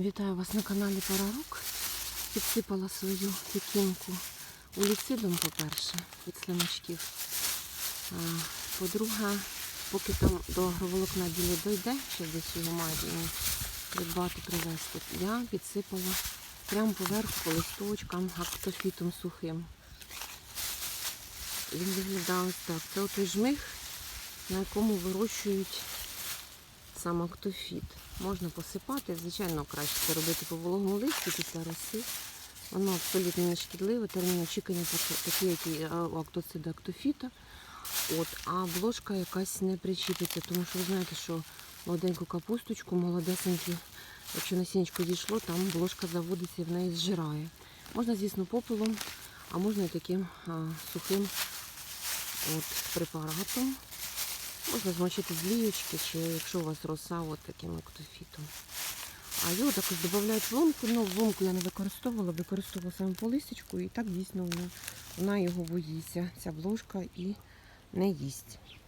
Вітаю вас на каналі Парарук. Підсипала свою пікінку уліцидом, по-перше, від слимачків. По-друге, поки там до агроволокна ділі дойде, ще десь його мають придбати, привезти, я підсипала прямо поверху по листочкам актофітом сухим. Він виглядає ось так. Це той жмих, на якому вирощують сам актофіт. Можна посипати, звичайно, краще це робити по вологому листі після роси. Воно абсолютно не шкідливе, термін очікування так- такі, які у актофіта. От, а бложка якась не причіпиться, тому що ви знаєте, що молоденьку капусточку, молодесенькі, якщо насінечко дійшло, там бложка заводиться і в неї зжирає. Можна, звісно, попелом, а можна і таким а, сухим от, препаратом. Можна змочити з ліючки, чи якщо у вас роса от таким октофітом. А його також додають в лунку. Ну, лунку я не використовувала, використовувала саме по листочку, і так дійсно вона, вона його боїться, ця бложка і не їсть.